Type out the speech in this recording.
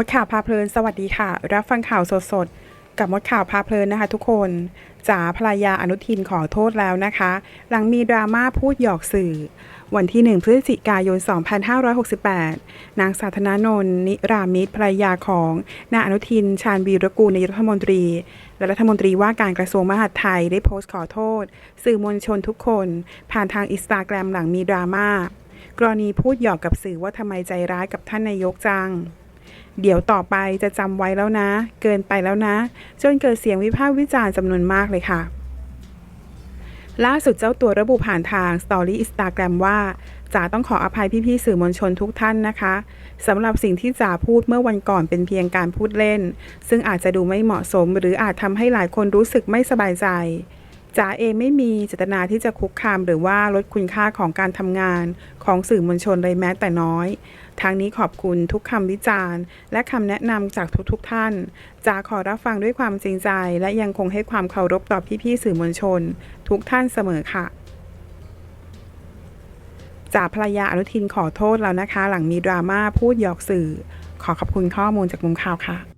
มดข่าวพาเพลินสวัสดีค่ะ รับฟังข่าวสดๆ กับมดข่าวพาเพลินนะคะทุกคนจ๋าภรรยาอนุทินขอโทษแล้วนะคะ หลังมีดราม่าพูดหยอกสื่อ วันที่ 1 พฤศจิกายน 2568 นางสาธนานนท์นิรามิตรภรรยาของนายอนุทิน ชาญวีรกูลนายรัฐมนตรี และรัฐมนตรีว่าการกระทรวงมหาดไทยได้โพสต์ขอโทษ สื่อมวลชนทุกคน ผ่านทางอินสตาแกรมหลังมีดราม่ากรณีพูดหยอกกับสื่อว่าทำไมใจร้ายกับท่านนายกจัง เดี๋ยวต่อไปจะจำไว้แล้วนะ เกินไปแล้วนะ จนเกิดเสียงวิพากษ์วิจารณ์จำนวนมากเลยค่ะ ล่าสุดเจ้าตัวระบุผ่านทางสตอรี่อินสตาแกรมว่าจ๋าต้องขออภัยพี่ๆสื่อมวลชนทุกท่านนะคะสำหรับสิ่งที่จ๋าพูดเมื่อวันก่อนเป็นเพียงการพูดเล่น ซึ่งอาจจะดูไม่เหมาะสม หรืออาจทำให้หลายคนรู้สึกไม่สบายใจ จ๋าเองไม่มีเจตนาที่จะคุกคามหรือว่าลดคุณค่าของการทำงานของสื่อมวลชนเลยแม้แต่น้อย ทางนี้ขอบคุณทุกคำวิจารณ์ และคำแนะนำจากทุกๆทท่านจาขอรับฟังด้วยความจริงใจ และยังคงให้ความเคารพต่อพี่ๆสื่อมวลชน ทุกท่านเสมอค่ะจ่าภรรยาอนุทินขอโทษแล้วนะคะ หลังมีดราม่าพูดหยอกสื่อ ขอขอบคุณข้อมูลจากมุมข่าวค่ะ